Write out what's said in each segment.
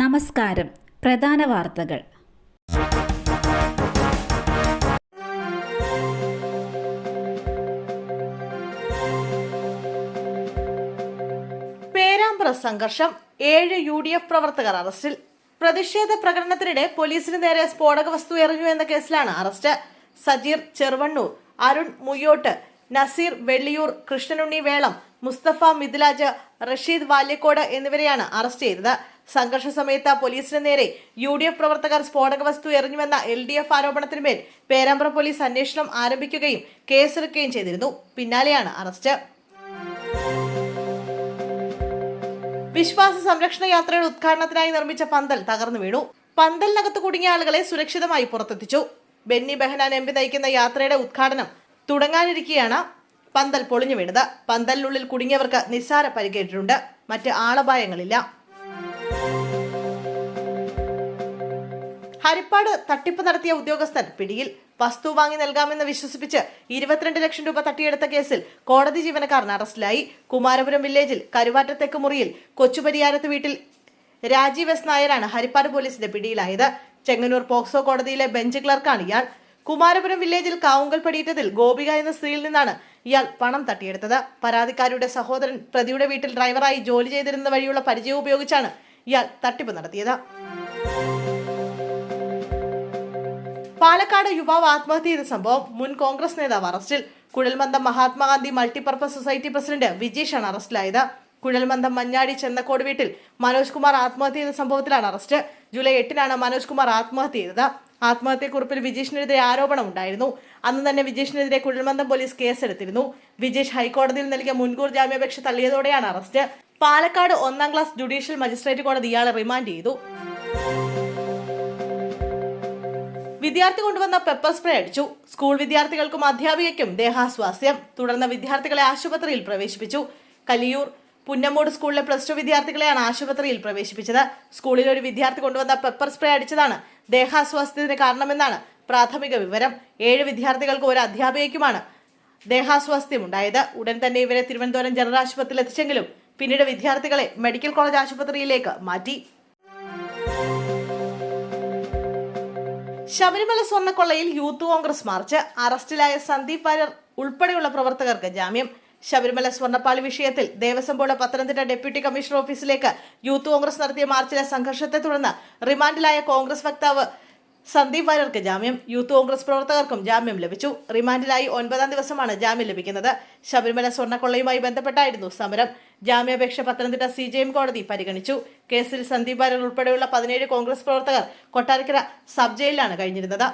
നമസ്കാരം. പ്രധാന വാർത്തകൾ. പേരാമ്പ്ര സംഘർഷം. ഏഴ് യു ഡി എഫ് പ്രവർത്തകർ അറസ്റ്റിൽ. പ്രതിഷേധ പ്രകടനത്തിനിടെ പോലീസിന് നേരെ സ്ഫോടക വസ്തു എറിഞ്ഞു എന്ന കേസിലാണ് അറസ്റ്റ്. സജീർ ചെറുവണ്ണൂർ അരുൺ മുയോട്ട് നസീർ വെള്ളിയൂർ കൃഷ്ണനുണ്ണി വേളം മുസ്തഫ മിഥിലാജ് റഷീദ് വാല്യക്കോട് എന്നിവരെയാണ് അറസ്റ്റ് ചെയ്തത്. സംഘർഷ സമയത്ത് പോലീസിന് നേരെ യു ഡി എഫ് പ്രവർത്തകർ സ്ഫോടക വസ്തു എറിഞ്ഞുവെന്ന എൽ ഡി എഫ് ആരോപണത്തിന്മേൽ പേരാമ്പ്ര പോലീസ് അന്വേഷണം ആരംഭിക്കുകയും കേസെടുക്കുകയും ചെയ്തിരുന്നു. പിന്നാലെയാണ് അറസ്റ്റ്. വിശ്വാസ സംരക്ഷണ യാത്രയുടെ ഉദ്ഘാടനത്തിനായി നിർമ്മിച്ച പന്തൽ തകർന്നു വീണു. പന്തലിനകത്ത് കുടുങ്ങിയ ആളുകളെ സുരക്ഷിതമായി പുറത്തെത്തിച്ചു. ബെന്നി ബെഹനാൻ എം പി നയിക്കുന്ന യാത്രയുടെ ഉദ്ഘാടനം തുടങ്ങാനിരിക്കെയാണ്. പന്തൽ പൊളിഞ്ഞു വീണത്. പന്തലിനുള്ളിൽ കുടുങ്ങിയവർക്ക് നിസ്സാര പരിക്കേറ്റിട്ടുണ്ട്. മറ്റ് ആളപായങ്ങളില്ല. ഹരിപ്പാട് തട്ടിപ്പ് നടത്തിയ ഉദ്യോഗസ്ഥൻ പിടിയിൽ വസ്തു വാങ്ങി നൽകാമെന്ന് വിശ്വസിപ്പിച്ച് ഇരുപത്തിരണ്ട് ലക്ഷം രൂപ തട്ടിയെടുത്ത കേസിൽ കോടതി ജീവനക്കാരൻ അറസ്റ്റിലായി. കുമാരപുരം വില്ലേജിൽ കരുവാറ്റത്തേക്ക് മുറിയിൽ കൊച്ചുപരിയാരത്ത് വീട്ടിൽ രാജീവ് എസ് നായരാണ് ഹരിപ്പാട് പോലീസിന്റെ പിടിയിലായത്. ചെങ്ങന്നൂർ പോക്സോ കോടതിയിലെ ബെഞ്ച് ക്ലർക്കാണ് ഇയാൾ. കുമാരപുരം വില്ലേജിൽ കാവുങ്കൽ പടിയിട്ടതിൽ ഗോപിക എന്ന സ്ത്രീയിൽ നിന്നാണ് ഇയാൾ പണം തട്ടിയെടുത്തത്. പരാതിക്കാരുടെ സഹോദരൻ പ്രതിയുടെ വീട്ടിൽ ഡ്രൈവറായി ജോലി ചെയ്തിരുന്ന വഴിയുള്ള പരിചയം ഉപയോഗിച്ചാണ് ഇയാൾ തട്ടിപ്പ് നടത്തിയത്. പാലക്കാട് യുവാവ് ആത്മഹത്യ ചെയ്ത സംഭവം മുൻ കോൺഗ്രസ് നേതാവ് അറസ്റ്റിൽ. കുഴൽമന്ദം മഹാത്മാഗാന്ധി മൾട്ടിപർപ്പസ് സൊസൈറ്റി പ്രസിഡന്റ് വിജീഷാണ് അറസ്റ്റിലായത്. കുഴൽമന്ദം മഞ്ഞാടി ചെന്നക്കോട് വീട്ടിൽ മനോജ് കുമാർ ആത്മഹത്യ ചെയ്ത സംഭവത്തിലാണ് അറസ്റ്റ്. ജൂലൈ എട്ടിനാണ് മനോജ് കുമാർ ആത്മഹത്യ ചെയ്തത്. ആത്മഹത്യക്കുറിപ്പിൽ വിജീഷിനെതിരെ ആരോപണം ഉണ്ടായിരുന്നു അന്ന് തന്നെ വിജീഷിനെതിരെ കുഴൽമന്ദം പോലീസ് കേസെടുത്തിരുന്നു. വിജീഷ് ഹൈക്കോടതിയിൽ നൽകിയ മുൻകൂർ ജാമ്യാപേക്ഷ തള്ളിയതോടെയാണ് അറസ്റ്റ്. പാലക്കാട് ഒന്നാം ക്ലാസ് ജുഡീഷ്യൽ മജിസ്ട്രേറ്റ് കോടതി ഇയാളെ റിമാൻഡ് ചെയ്തു. വിദ്യാർത്ഥി കൊണ്ടുവന്ന പെപ്പർ സ്പ്രേ അടിച്ചു. സ്കൂൾ വിദ്യാർത്ഥികൾക്കും അധ്യാപികയ്ക്കും ദേഹാസ്വാസ്യം. തുടർന്ന് വിദ്യാർത്ഥികളെ ആശുപത്രിയിൽ പ്രവേശിപ്പിച്ചു. കലിയൂർ പുന്നമ്മൂട് സ്കൂളിലെ പ്ലസ് ടു വിദ്യാർത്ഥികളെയാണ് ആശുപത്രിയിൽ പ്രവേശിപ്പിച്ചത്. സ്കൂളിൽ ഒരു വിദ്യാർത്ഥി കൊണ്ടുവന്ന പെപ്പർ സ്പ്രേ അടിച്ചതാണ്. ദേഹാസ്വാസ്ഥ്യത്തിന് കാരണമെന്നാണ് പ്രാഥമിക വിവരം. ഏഴ് വിദ്യാർത്ഥികൾക്കും ഒരു അധ്യാപികയ്ക്കുമാണ് ദേഹാസ്വാസ്ഥ്യമുണ്ടായത്. ഉടൻ തന്നെ ഇവരെ തിരുവനന്തപുരം ജനറൽ ആശുപത്രിയിൽ എത്തിച്ചെങ്കിലും പിന്നീട് വിദ്യാർത്ഥികളെ മെഡിക്കൽ കോളേജ് ആശുപത്രിയിലേക്ക് മാറ്റി. ശബരിമല സ്വർണക്കൊള്ളയിൽ യൂത്ത് കോൺഗ്രസ് മാർച്ച്. അറസ്റ്റിലായ സന്ദീപ് വാര്യർ ഉൾപ്പെടെയുള്ള പ്രവർത്തകർക്ക് ജാമ്യം. ശബരിമല സ്വർണപ്പാളി വിഷയത്തിൽ Devaswom board Pathanamthitta deputy commissioner ഓഫീസിലേക്ക് യൂത്ത് കോൺഗ്രസ് നടത്തിയ മാർച്ചിലെ സംഘർഷത്തെ തുടർന്ന് റിമാൻഡിലായ കോൺഗ്രസ് വക്താവ് സന്ദീപ് വാര്യർക്ക് ജാമ്യം യൂത്ത് കോൺഗ്രസ് പ്രവർത്തകർക്കും ജാമ്യം ലഭിച്ചു. റിമാൻഡിലായി ഒൻപതാം ദിവസമാണ് ജാമ്യം ലഭിക്കുന്നത്. ശബരിമല സ്വർണക്കൊള്ളയുമായി ബന്ധപ്പെട്ടായിരുന്നു സമരം. ജാമ്യാപേക്ഷ പത്തനംതിട്ട സി ജെ എം കോടതി പരിഗണിച്ചു. കേസിൽ സന്ദീപ് വാര്യർ ഉൾപ്പെടെയുള്ള പതിനേഴ് കോൺഗ്രസ് പ്രവർത്തകർ കൊട്ടാരക്കര സബ് ജയിലിലാണ് കഴിഞ്ഞിരുന്നത്.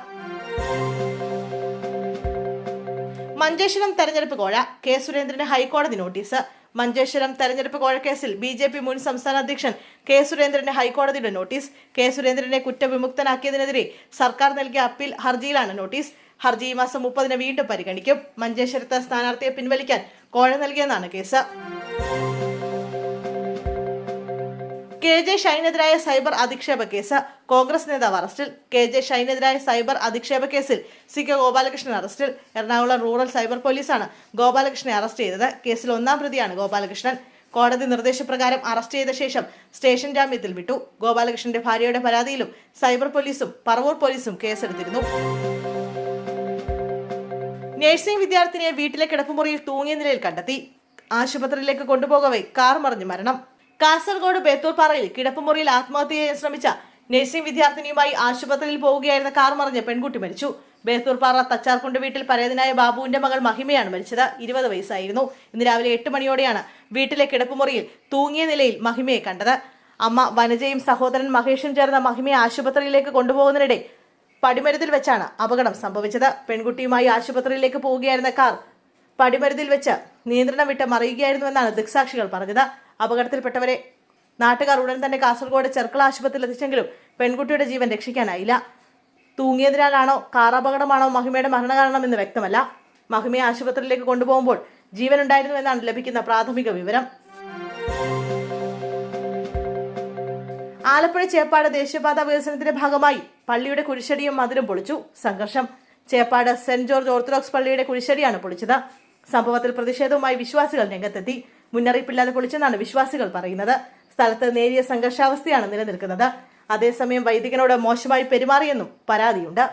മഞ്ചേശ്വരം തെരഞ്ഞെടുപ്പ് കോഴ കെ സുരേന്ദ്രന് ഹൈക്കോടതി നോട്ടീസ്. മഞ്ചേശ്വരം തെരഞ്ഞെടുപ്പ് കോഴക്കേസിൽ ബി ജെ പി മുൻ സംസ്ഥാന അധ്യക്ഷൻ കെ സുരേന്ദ്രന് ഹൈക്കോടതിയുടെ നോട്ടീസ്. കെ സുരേന്ദ്രനെ കുറ്റവിമുക്തനാക്കിയതിനെതിരെ സർക്കാർ നൽകിയ അപ്പീൽ ഹർജിയിലാണ് നോട്ടീസ്. ഹർജി ഈ മാസം മുപ്പതിന് വീണ്ടും പരിഗണിക്കും. മഞ്ചേശ്വരത്ത് സ്ഥാനാർത്ഥിയെ പിൻവലിക്കാൻ കോഴ നൽകിയെന്നാണ് കേസ്. കെ ജെ ഷൈനെതിരായ സൈബർ അധിക്ഷേപ കേസ്. കോൺഗ്രസ് നേതാവ് അറസ്റ്റിൽ. കെ ജെ ഷൈനെതിരായ സൈബർ അധിക്ഷേപ കേസിൽ സി കെ ഗോപാലകൃഷ്ണൻ അറസ്റ്റിൽ. എറണാകുളം റൂറൽ സൈബർ പോലീസാണ് ഗോപാലകൃഷ്ണനെ അറസ്റ്റ് ചെയ്തത്. കേസിൽ ഒന്നാം പ്രതിയാണ് ഗോപാലകൃഷ്ണൻ. കോടതി നിർദ്ദേശപ്രകാരം അറസ്റ്റ് ചെയ്ത ശേഷം സ്റ്റേഷൻ ജാമ്യത്തിൽ വിട്ടു. ഗോപാലകൃഷ്ണന്റെ ഭാര്യയുടെ പരാതിയിലും സൈബർ പോലീസും പറവൂർ പോലീസും കേസെടുത്തിരുന്നു. നഴ്സിംഗ് വിദ്യാർത്ഥിനിയെ വീട്ടിലെ കിടപ്പുമുറിയിൽ തൂങ്ങിയ നിലയിൽ കണ്ടെത്തി. ആശുപത്രിയിലേക്ക് കൊണ്ടുപോകവേ കാർ മറിഞ്ഞ് മരണം. കാസർഗോഡ് ബേത്തൂർപാറയിൽ കിടപ്പുമുറിയിൽ ആത്മഹത്യ ചെയ്യാൻ ശ്രമിച്ച നഴ്സിംഗ് വിദ്യാർത്ഥിനിയുമായി ആശുപത്രിയിൽ പോവുകയായിരുന്ന കാർ മറിഞ്ഞ് പെൺകുട്ടി മരിച്ചു. ബേത്തൂർപാറ തച്ചാർകുണ്ട് വീട്ടിൽ പരേതനായ ബാബുവിന്റെ മകൾ മഹിമയാണ് മരിച്ചത്. ഇരുപത് വയസ്സായിരുന്നു. ഇന്ന് രാവിലെ എട്ട് മണിയോടെയാണ് വീട്ടിലെ കിടപ്പുമുറിയിൽ തൂങ്ങിയ നിലയിൽ മഹിമയെ കണ്ടത്. അമ്മ വനജയും സഹോദരൻ മഹേഷും ചേർന്ന മഹിമയെ ആശുപത്രിയിലേക്ക് കൊണ്ടുപോകുന്നതിനിടെ പടിമരുതിൽ വെച്ചാണ് അപകടം സംഭവിച്ചത്. പെൺകുട്ടിയുമായി ആശുപത്രിയിലേക്ക് പോവുകയായിരുന്ന കാർ പടിമരുതിൽ വെച്ച് നിയന്ത്രണം വിട്ട് മറിയുകയായിരുന്നുവെന്നാണ് ദൃക്സാക്ഷികൾ പറഞ്ഞത്. അപകടത്തിൽപ്പെട്ടവരെ നാട്ടുകാർ ഉടൻ തന്നെ കാസർഗോഡ് ചെർക്കള ആശുപത്രിയിൽ എത്തിച്ചെങ്കിലും പെൺകുട്ടിയുടെ ജീവൻ രക്ഷിക്കാനായില്ല. തൂങ്ങിയതിനാലാണോ കാർ അപകടമാണോ മഹിമയുടെ മരണകാരണം എന്ന് വ്യക്തമല്ല. മഹിമയെ ആശുപത്രിയിലേക്ക് കൊണ്ടുപോകുമ്പോൾ ജീവനുണ്ടായിരുന്നു എന്നാണ് ലഭിക്കുന്ന പ്രാഥമിക വിവരം. ആലപ്പുഴ ചേപ്പാട് ദേശീയപാത വികസനത്തിന്റെ ഭാഗമായി പള്ളിയുടെ കുരിശടിയും മതിലും പൊളിച്ചു. സംഘർഷം. ചേപ്പാട് സെന്റ് ജോർജ് ഓർത്തഡോക്സ് പള്ളിയുടെ കുരിശടിയാണ് പൊളിച്ചത്. സംഭവത്തിൽ പ്രതിഷേധവുമായി വിശ്വാസികൾ രംഗത്തെത്തി. മുന്നറിയിപ്പില്ലാതെ പൊളിച്ചെന്നാണ് വിശ്വാസികൾ പറയുന്നത്. സ്ഥലത്ത് നേരിയ സംഘർഷാവസ്ഥയാണ് നിലനിൽക്കുന്നത്. അതേസമയം വൈദികനോട് മോശമായി പെരുമാറിയെന്നും പരാതിയുണ്ട്.